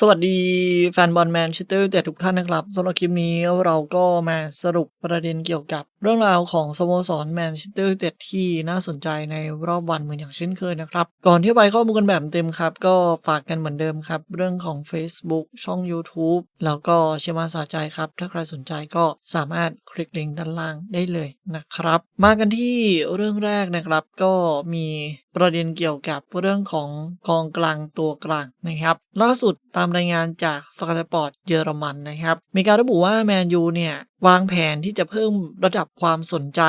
สวัสดีแฟนบอลแมนเชสเตอร์แต่ทุกท่านนะครับสำหรับคลิปนี้เราก็มาสรุปประเด็นเกี่ยวกับเรื่องราวของสโมสรแมนเชสเตอร์เต็ดที่น่าสนใจในรอบวันเหมือนอย่างเช่นเคยนะครับ ก่อนที่ไปข้อมูลกันแบบเต็มครับ ก็ฝากกันเหมือนเดิมครับ เรื่องของ Facebook ช่อง YouTube แล้วก็เชมาสาใจครับ ถ้าใครสนใจก็สามารถคลิกลิงก์ด้านล่างได้เลยนะครับ มากันที่เรื่องแรกนะครับก็มี ประเด็นเกี่ยวกับเรื่องของกองกลางตัวกลางนะครับล่าสุดตามรายงานจากสกาตปอร์ตเยอรมันนะครับมีการระบุว่าแมนยูเนี่ยวางแผนที่จะเพิ่มระดับความสนใจ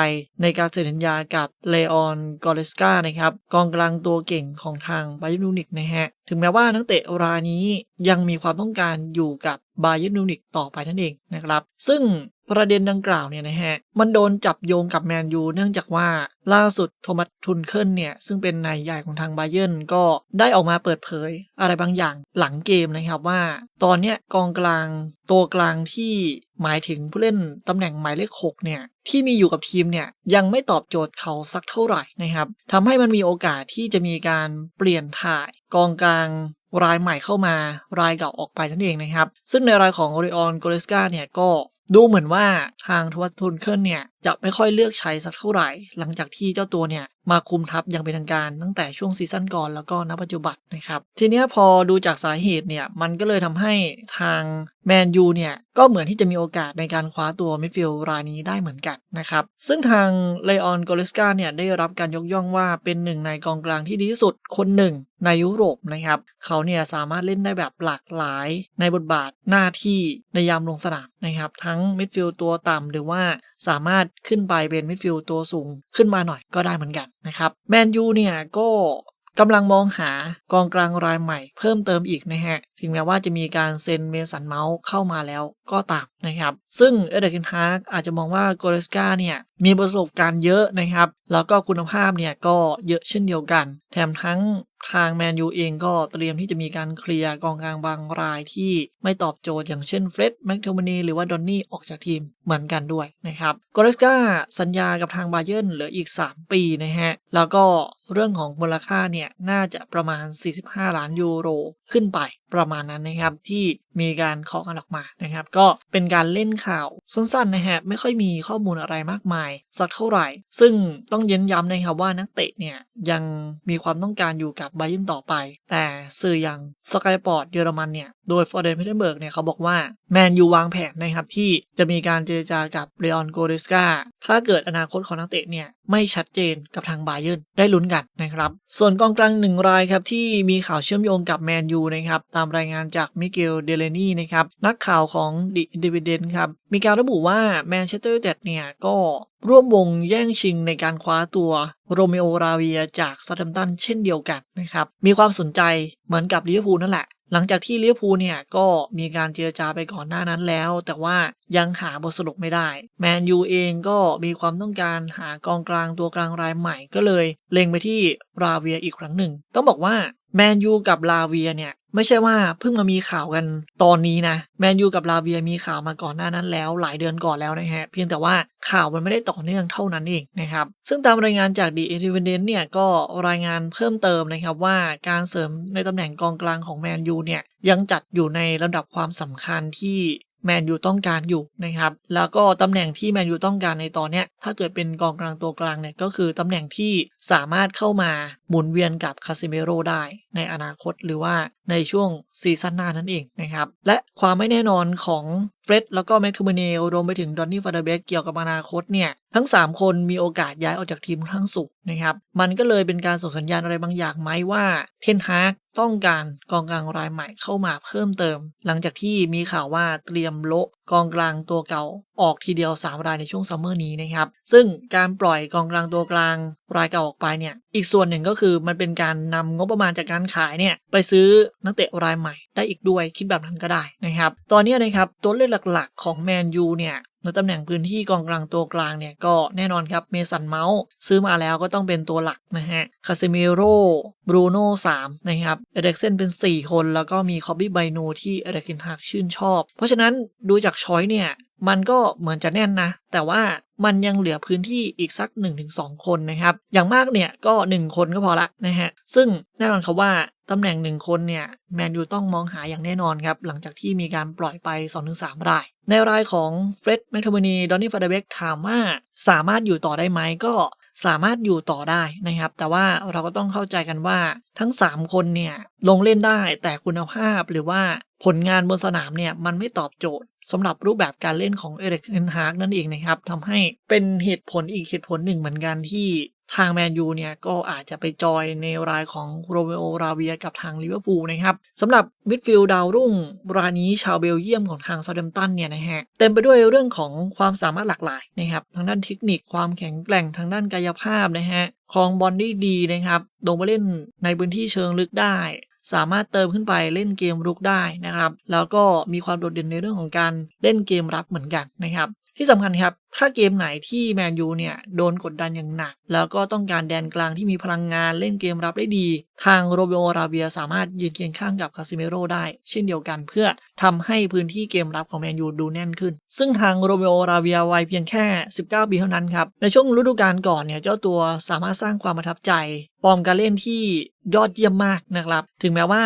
ในการเซ็นสัญญากับเลออนกอเลสกานะครับกองกลางตัวเก่งของทางไบาเยร์นมิวนิกนะฮะถึงแม้ว่านักเตะรายนี้ยังมีความต้องการอยู่กับบาเยร์นมิวนิกต่อไปนั่นเองนะครับ ซึ่ง ประเด็นดังกล่าวเนี่ยนะฮะ มันโดนจับโยงกับแมนยูเนื่องจากว่าล่าสุดโทมัสทุนเคิลเนี่ย ซึ่งเป็นนายใหญ่ของทางไบเยนก็ได้ออกมาเปิดเผย อะไรบางอย่างหลังเกมนะครับว่า ตอนเนี้ยกองกลางตัวกลางที่หมายถึงผู้เล่นตำแหน่งหมายเลข 6 เนี่ย ที่มีอยู่กับทีมเนี่ยยังไม่ตอบโจทย์เขาสักเท่าไหร่นะครับทำให้มันมีโอกาสที่จะมีการเปลี่ยนถ่ายกองกลางรายใหม่เข้ามารายเก่าออกไปนั่นเองนะครับ ซึ่งในรายของโอริออนโกเลสกาเนี่ยก็ดูเหมือนว่าทางทวัตทุนเคิลเนี่ย จะไม่ค่อยเลือกใช้สักเท่าไหร่ หลังจากที่เจ้าตัวเนี่ย มาคุมทัพอย่างเป็นทางการตั้งแต่ช่วงซีซั่นก่อนแล้วก็ณปัจจุบันนะครับ ทีนี้พอดูจากสาเหตุเนี่ย มันก็เลยทำให้ทางแมนยูเนี่ย ก็เหมือนที่จะมีโอกาสในการคว้าตัวมิดฟิลด์รายนี้ได้เหมือนกันนะครับ ซึ่งทางเลออนโกเลสกาเนี่ยได้รับการยกย่องว่าเป็นหนึ่งในกองกลางที่ดีที่สุดคนหนึ่งในยุโรปนะครับ เขาเนี่ยสามารถเล่นได้แบบหลากหลายในบทบาทหน้าที่ในยามลงสนาม นะครับ ทั้งมิดฟิลด์ตัวต่ำหรือว่าสามารถขึ้นไปเป็นมิดฟิลด์ตัวสูงขึ้นมาหน่อยก็ได้เหมือนกันนะครับแมนยูเนี่ยก็กำลังมองหากองกลางรายใหม่เพิ่มเติมอีกนะฮะ ถึงแม้ว่าจะมีการเซ็นเมสันเมาส์เข้ามาแล้วก็ตามนะครับ ซึ่งเอเดกินฮาร์กอาจจะมองว่าโกเลสกาเนี่ยมีประสบการณ์เยอะนะครับ แล้วก็คุณภาพเนี่ยก็เยอะเช่นเดียวกัน แถมทั้งทางแมนยูเองก็เตรียมที่จะมีการเคลียร์กองกลางบางรายที่ไม่ตอบโจทย์อย่างเช่นเฟร็ดแม็กโทอร์มานีหรือว่าดอนนี่ออกจากทีมเหมือนกันด้วยนะครับโกเลสกาสัญญากับทางบาเยร์นเหลืออีก 3 ปีนะฮะ แล้วก็เรื่องของมูลค่าเนี่ย น่าจะประมาณ 45 ล้านยูโรขึ้นไปประมาณนั้นนะครับที่ มีการเคาะกันออกมานะครับ ก็เป็นการเล่นข่าวสั้นๆนะฮะไม่ค่อยมีข้อมูลอะไรมากมาย สักเท่าไหร่ ซึ่งต้องเย้นย้ำนะครับว่านักเตะเนี่ยยังมีความต้องการอยู่กับไบเยนต่อไป แต่สื่ออย่างสกายปอร์ตเยอรมันเนี่ยโดยฟอร์เดนเพเทนเบิร์กเนี่ยเขาบอกว่าแมนยูวางแผนนะครับที่จะมีการเจรจากับเรออนโกเรสกาถ้าเกิดอนาคตของนักเตะเนี่ยไม่ชัดเจนกับทางบาเยนได้ลุ้นกันนะครับ ส่วนกองกลางหนึ่งรายครับที่มีข่าวเชื่อมโยงกับแมนยูนะครับตามรายงานจากมิเกลเดเลนีนะครับนักข่าวของดิเดวิเดนครับมีการระบุว่าแมนเชสเตอร์ยูไนเต็ดเนี่ยก็ร่วมวงแย่งชิงในการคว้าตัวโรเมโอราเวียจากซาตัมตันเช่นเดียวกันนะครับมีความสนใจเหมือนกับลิเวอร์พูลนั่นแหละหลังจากที่ลิเวอร์พูเนี่ยก็มีการเจรจาไปก่อนหน้านั้นแล้ว แต่ว่ายังหาบทสรุปไม่ได้ แมนยูเองก็มีความต้องการหากองกลางตัวกลางรายใหม่ก็เลย เล็งไปที่ราเวียอีกครั้งหนึ่ง ต้องบอกว่าแมนยูกับลาเวียเนี่ย ไม่ใช่ว่าเพิ่งมามีข่าวกันตอนนี้นะแมนยูกับลาเวียมีข่าวมาก่อนหน้านั้นแล้ว หลายเดือนก่อนแล้วนะฮะเพียงแต่ว่าข่าวมันไม่ได้ต่อเนื่องเท่านั้นเองนะครับซึ่งตามรายงานจากดีเอทิเวนเดนเนี่ยก็รายงานเพิ่มเติมนะครับว่าการเสริมในตำแหน่งกองกลางของแมนยูเนี่ยยังจัดอยู่ในลำดับความสำคัญที่แมนยูต้องการอยู่นะครับ แล้วก็ตำแหน่งที่แมนยูต้องการในตอนนี้ถ้าเกิดเป็นกองกลางตัวกลางเนี่ยก็คือตำแหน่งที่ สามารถเข้ามาหมุนเวียนกับคาซิเมโรได้ในอนาคตหรือว่าในช่วงซีซั่นหน้านั่นเองนะครับ และความไม่แน่นอนของเฟร็ดแล้วก็แมคคูเมเนลรวมไปถึงดอนนี่ฟาเดเบกเกี่ยวกับอนาคตเนี่ย ทั้ง 3 คนมีโอกาสย้ายออกจากทีมทั้งสูงนะครับ มันก็เลยเป็นการส่งสัญญาณอะไรบางอย่างไหมว่าเทนฮากต้องการกองกลางรายใหม่เข้ามาเพิ่มเติม หลังจากที่มีข่าวว่าเตรียมโละกองกลางตัวเก่า ออกทีเดียว 3 รายในช่วงซัมเมอร์นี้นะครับซึ่งการปล่อยกองกลางตัวกลางรายเก่าออกไปเนี่ยอีกส่วนหนึ่งก็คือมันเป็นการนำงบประมาณจากการขายเนี่ยไปซื้อนักเตะรายใหม่ได้อีกด้วยคิดแบบนั้นก็ได้นะครับตอนนี้นะครับตัวเล่นหลักๆของแมนยูเนี่ยในตำแหน่งพื้นที่กองกลางตัวกลางเนี่ยก็แน่นอนครับเมสันเมาส์ซื้อมาแล้วก็ต้องเป็นตัวหลักนะฮะคาเซมิโร่บรูโน่สามนะครับเอเด็กเซนเป็น 4 คน แล้วก็มีคอบบี้ไบโนที่เอเด็กินฮักชื่นชอบ เพราะฉะนั้นดูจากช้อยเนี่ย มันก็เหมือนจะแน่นนะ แต่ว่ามันยังเหลือพื้นที่อีกสัก 1-2 คนนะครับ อย่างมากเนี่ยก็ 1 คนก็พอละนะฮะ ซึ่งแน่นอนครับว่าตำแหน่งหนึ่งคนเนี่ยแมนยูต้องมองหาอย่างแน่นอนครับ หลังจากที่มีการปล่อยไป 2-3 ราย ในรายของเฟร็ดแมคโทมนีดอนนี่ฟาเดเบกถามว่าสามารถอยู่ต่อได้ไหมก็ สามารถอยู่ต่อได้นะครับ แต่ว่าเราก็ต้องเข้าใจกันว่าทั้ง 3 คนเนี่ยลงเล่นได้แต่คุณภาพหรือว่าผลงานบนสนามเนี่ยมันไม่ตอบโจทย์สำหรับรูปแบบการเล่นของเอริกเทนฮากนั่นเองนะครับทำให้เป็นเหตุผลอีกเหตุผลหนึ่งเหมือนกันที่ ทางแมนยูเนี่ยก็อาจจะไปจอยในรายของโรเมโอราเวียกับทางลิเวอร์พูลนะครับสำหรับมิดฟิลด์ดาวรุ่งรายนี้ชาวเบลเยียมของทางซาเดมตันเนี่ยนะฮะเต็มไปด้วยเรื่องของความสามารถหลากหลายนะครับทางด้านเทคนิคความแข็งแกร่งทางด้านกายภาพนะฮะครองบอลได้ดีนะครับลงไปเล่นในพื้นที่เชิงลึกได้สามารถเติมขึ้นไปเล่นเกมรุกได้นะครับ แล้วก็มีความโดดเด่นในเรื่องของการเล่นเกมรับเหมือนกันนะครับ ที่สำคัญครับ ถ้าเกมไหนที่แมนยูเนี่ย โดนกดดันอย่างหนัก แล้วก็ต้องการแดนกลางที่มีพลังงานเล่นเกมรับได้ดี ทางโรเบโอราเบียสามารถยืนเคียงข้างกับคาซิเมโรได้ เช่นเดียวกันเพื่อทำให้พื้นที่เกมรับของแมนยูดูแน่นขึ้น ซึ่งทางโรเบโอราเบียวัยเพียงแค่ 19 ปีเท่านั้นครับ ในช่วงฤดูกาลก่อนเนี่ยเจ้าตัวสามารถสร้างความประทับใจ ฟอร์มการเล่นที่ยอดเยี่ยมมากนะครับ ถึงแม้ว่า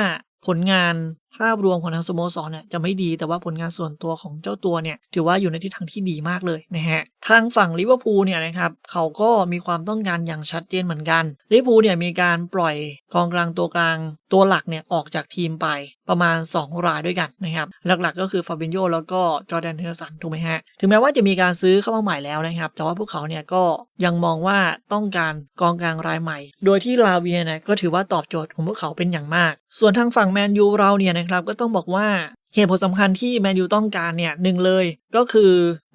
ผลงาน ภาพรวมของทางสโมสรเนี่ยจะไม่ดีแต่ว่าผลงานส่วนตัวของเจ้าตัวเนี่ยถือว่าอยู่ในทิศทางที่ดีมากเลยนะฮะทางฝั่งลิเวอร์พูลเนี่ยนะครับเขาก็มีความต้องการอย่างชัดเจนเหมือนกันลิเวอร์พูลเนี่ยมีการปล่อยกองกลางตัวกลางตัวหลักเนี่ยออกจากทีมไปประมาณ 2 รายด้วยกันนะครับหลักๆก็คือฟาบินโยแล้วก็จอร์แดนเทอร์สันถูกไหมฮะถึงแม้ว่าจะมีการซื้อเข้ามาใหม่แล้วนะครับแต่ว่าพวกเขาเนี่ยก็ยังมองว่าต้องการกองกลางรายใหม่ โดยที่ลาเวียเนี่ยก็ถือว่าตอบโจทย์ของพวกเขาเป็นอย่างมาก ส่วนทางฝั่งแมนยูเราเนี่ยนะครับก็ต้องบอกว่า เหตุผลสำคัญที่แมนยูต้องการเนี่ยหนึ่งเลยก็คือ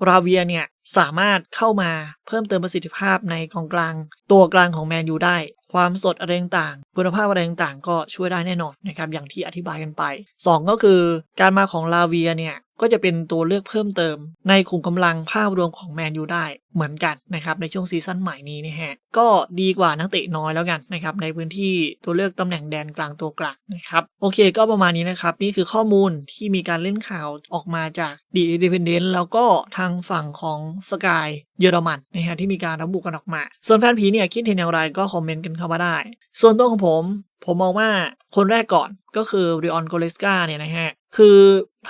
ราเวียเนี่ยสามารถเข้ามาเพิ่มเติมประสิทธิภาพในกองกลาง ตัวกลางของแมนยูได้ ความสดอะไรต่างๆคุณภาพอะไรต่างๆก็ช่วยได้แน่นอนนะครับอย่างที่อธิบายกันไป 2 ก็คือการมาของลาเวียเนี่ย ก็จะเป็นตัวเลือกเพิ่มเติม ในขุมกำลังภาพรวมของแมนยูได้เหมือนกันนะครับในช่วงซีซั่นใหม่นี้นะฮะก็ดีกว่านักเตะน้อยแล้วกันนะครับในพื้นที่ตัวเลือกตำแหน่งแดนกลางตัวกลางนะครับโอเคก็ประมาณนี้นะครับนี่คือข้อมูลที่มีการเล่นข่าวออกมาจากดีอินดิเพนเดนต์แล้วก็ทางฝั่งของสกายเยอรมันนะฮะที่มีการระบุกันออกมา ส่วนแฟนผีเนี่ยคิดเห็นอย่างไรก็คอมเมนต์กันเข้ามาได้ ส่วนตัวของผม ผมมองว่าคนแรกก่อนก็คือริออนโกเลสกาเนี่ยนะฮะ คือ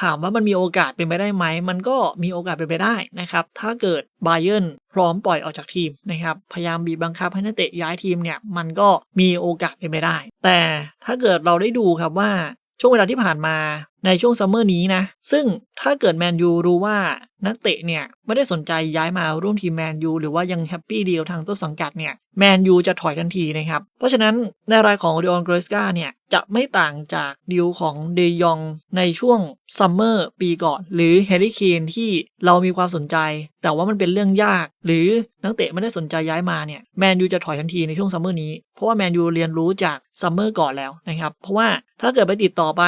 ถามว่ามันมีโอกาสเป็นไปได้ไหม มันก็มีโอกาสเป็นไปได้นะครับ ถ้าเกิดไบาเอนพร้อมปล่อยออกจากทีมนะครับ พยายามบีบบังคับให้นักเตะย้ายทีมเนี่ย มันก็มีโอกาสเป็นไปได้ แต่ถ้าเกิดเราได้ดูครับว่าช่วงเวลาที่ผ่านมา ในช่วงซัมเมอร์นี้นะ ซึ่งถ้าเกิดแมนยูรู้ว่านักเตะเนี่ย ไม่ได้สนใจย้ายมาร่วมทีมแมนยูหรือว่ายังแฮปปี้ดีลทางต้นสังกัดเนี่ย แมนยูจะถอยทันทีนะครับ เพราะฉะนั้นในรายของเดออนเกรสกาเนี่ย จะไม่ต่างจากดีลของเดยองในช่วงซัมเมอร์ปีก่อน หรือแฮร์รี่เคนที่เรามีความสนใจ แต่ว่ามันเป็นเรื่องยาก หรือนักเตะไม่ได้สนใจย้ายมาเนี่ยแมนยูจะถอยทันทีในช่วงซัมเมอร์นี้เพราะว่าแมนยูเรียนรู้จากซัมเมอร์ก่อนแล้วนะครับเพราะว่าถ้าเกิดไปติดต่อไป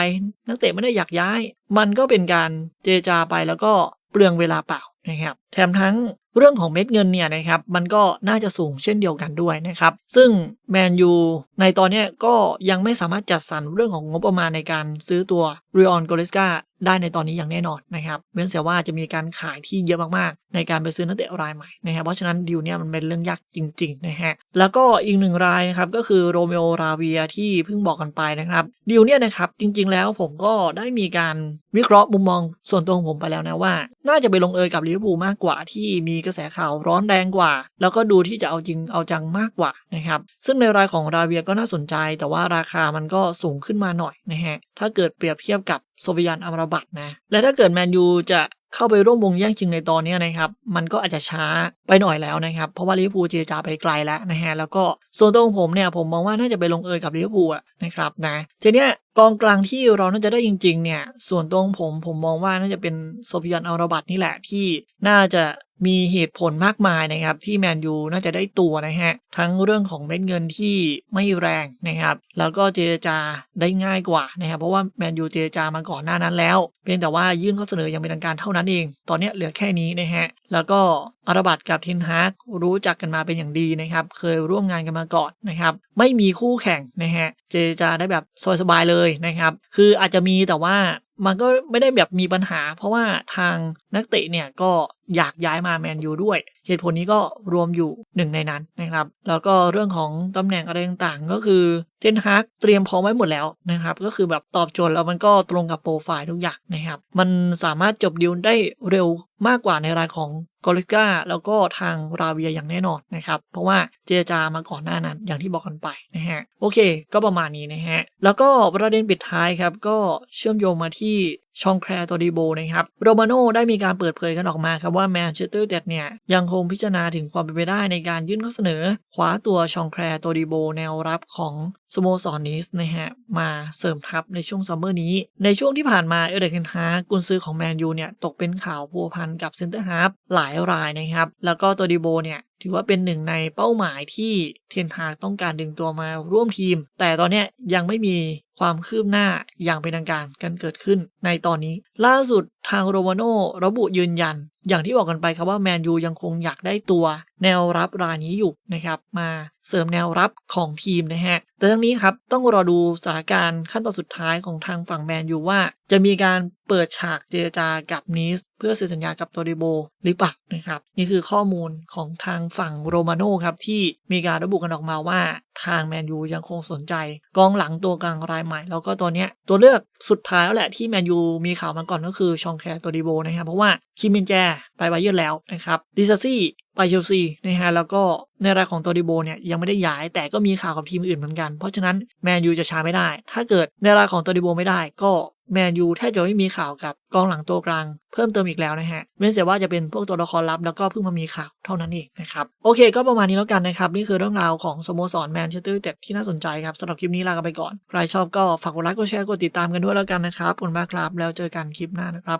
นักเตะไม่ได้อยากย้าย มันก็เป็นการเจจาไปแล้วก็เปลืองเวลาเปล่านะครับแถมทั้งเรื่องของเม็ดเงินเนี่ยนะครับมันก็น่าจะสูงเช่นเดียวกันด้วยนะครับ ซึ่งแมนยูในตอนนี้ก็ยังไม่สามารถจัดสรรเรื่องของงบประมาณในการซื้อตัวริออนโกเลสกาได้ในตอนนี้อย่างแน่นอนนะครับเว้นเสียว่าจะมีการขายที่เยอะมากๆ ในการไปซื้อนักเตะรายใหม่นะครับเพราะฉะนั้นดีลเนี่ยมันเป็นเรื่องยากจริงๆนะฮะแล้วก็อีกหนึ่งรายนะครับก็คือโรเมโอราเวียที่เพิ่งบอกกันไปนะครับดีลเนี่ยนะครับจริงๆแล้วผมก็ได้มีการวิเคราะห์มุมมองส่วนตัวของผมไปแล้วนะว่า น่าจะไปลงเอยกับลิเวอร์พูลมากกว่าที่มีกระแสข่าวร้อนแรงกว่า แล้วก็ดูที่จะเอาจริงเอาจังมากกว่านะครับซึ่งในรายของราเวียก็น่าสนใจ แต่ว่าราคามันก็สูงขึ้นมาหน่อยนะฮะถ้าเกิดเปรียบเทียบกับ โซเวียนอัมราบัตนะ และถ้าเกิดแมนยูจะเข้าไปร่วมวงแย่งชิงในตอนนี้นะครับ มันก็อาจจะช้าไปหน่อยแล้วนะครับ เพราะว่าลิเวอร์พูลเจรจาไปไกลแล้วนะฮะ แล้วก็ส่วนตัวของผมเนี่ยผมมองว่าน่าจะไปลงเอยกับลิเวอร์พูลนะครับนะทีเนี้ยกองกลางที่เราน่าจะได้จริง ๆ เนี่ย ส่วนตัวของผมผมมองว่าน่าจะเป็นโซฟียนอัลราบัตนี่แหละที่น่าจะ มีเหตุผลมากมายนะครับที่แมนยูน่าจะได้ตัวนะฮะ ทั้งเรื่องของเม็ดเงินที่ไม่แรงนะครับ แล้วก็เจรจาได้ง่ายกว่านะครับ เพราะว่าแมนยูเจรจามาก่อนหน้านั้นแล้ว เพียงแต่ว่ายื่นข้อเสนอยังเป็นทางการเท่านั้นเอง ตอนนี้เหลือแค่นี้นะฮะ แล้วก็อาราบัตกับทินฮากรู้จักกันมาเป็นอย่างดีนะครับ เคยร่วมงานกันมาก่อนนะครับ ไม่มีคู่แข่งนะฮะ เจรจาได้แบบสบายๆเลยนะครับ คืออาจจะมีแต่ว่า มันก็ไม่ได้แบบมีปัญหา เพราะว่าทางนักเตะเนี่ยก็อยากย้ายมาแมนยูด้วย เหตุผลนี้ก็รวมอยู่หนึ่งในนั้นนะครับ แล้วก็เรื่องของตำแหน่งอะไรต่างๆ ก็คือเทนฮากเตรียมพร้อมไว้หมดแล้วนะครับ ก็คือแบบตอบโจทย์แล้วมันก็ตรงกับโปรไฟล์ทุกอย่างนะครับ มันสามารถจบดีลได้เร็วมากกว่าในรายของกอริก้าแล้วก็ทางราเวียอย่างแน่นอนนะครับ เพราะว่าเจจามาก่อนหน้านั้นอย่างที่บอกกันไปนะฮะโอเค ก็ประมาณนี้นะฮะแล้วก็ประเด็นปิดท้ายครับก็เชื่อมโยงมาที่ ชองแคร์ตอดีโบนะครับโรมาโน่ได้มีการเปิดเผยกันออกมาครับว่าแมนเชสเตอร์ยูไนเต็ดเนี่ยยังคงพิจารณาถึงความเป็นไปได้ในการยื่นข้อเสนอคว้าตัวชองแคร์ตอดีโบแนวรับของสโมสรนิสนะฮะมาเสริมทัพในช่วงซัมเมอร์นี้ ในช่วงที่ผ่านมาเอเดกเทนฮากกุนซือของแมนยูเนี่ยตกเป็นข่าวพัวพันกับเซนเตอร์ฮาร์ฟหลายรายนะครับแล้วก็ตัวดีโบเนี่ยถือว่าเป็นหนึ่งในเป้าหมายที่เทนฮากต้องการดึงตัวมาร่วมทีม แต่ตอนนี้ยังไม่มีความคืบหน้าอย่างเป็นทางการกันเกิดขึ้นในตอนนี้ ล่าสุดทางโรวาโนระบุยืนยัน อย่างที่บอกกันไปครับว่าแมนยูยังคงอยากได้ตัวแนวรับรายนี้อยู่นะครับมาเสริมแนวรับของทีมนะฮะ แต่ทั้งนี้ครับต้องรอดูสถานการณ์ขั้นตอนสุดท้ายของทางฝั่งแมนยูว่า จะมีการเปิดฉากเจรจากับนิสเพื่อเซ็นสัญญากับตัวเดโบหรือเปล่านะครับ นี่คือข้อมูลของทางฝั่งโรมาโน่ครับที่มีการระบุกันออกมาว่า ทางแมนยูยังคงสนใจ กองหลังตัวกลางรายใหม่ แล้วก็ตัวเนี้ยตัวเลือกสุดท้ายแล้วแหละที่แมนยูมีข่าวมาก่อนก็คือชองแคร์ตัวเดโบนะครับเพราะว่าคิมมินแจไปไบเยอร์นแล้วนะครับดิซาซี่ไปเชลซีนะฮะแล้วก็ในรายของตัวดิโบเนี่ยยังไม่ได้ย้ายแต่ก็มีข่าวกับทีมอื่นเหมือนกัน เพราะฉะนั้นแมนยูจะช้าไม่ได้ ถ้าเกิดในรายของตัวดิโบไม่ได้ก็ แมนยูแทบจะไม่มีข่าวกับกองหลังตัวกลางเพิ่มเติมอีกแล้วนะฮะเว้นแต่ว่าจะเป็นพวกตัวละครลับแล้วก็เพิ่งมามีข่าวเท่านั้นเองนะครับโอเค ก็ประมาณนี้แล้วกันนะครับ นี่คือเรื่องราวของสโมสรแมนเชสเตอร์ยูไนเต็ดที่น่าสนใจครับสำหรับคลิปนี้ลากันไปก่อน ใครชอบก็ฝากกดไลค์กดแชร์กดติดตามกันด้วยแล้วกันนะครับขอบคุณมากครับแล้วเจอกันคลิปหน้านะครับ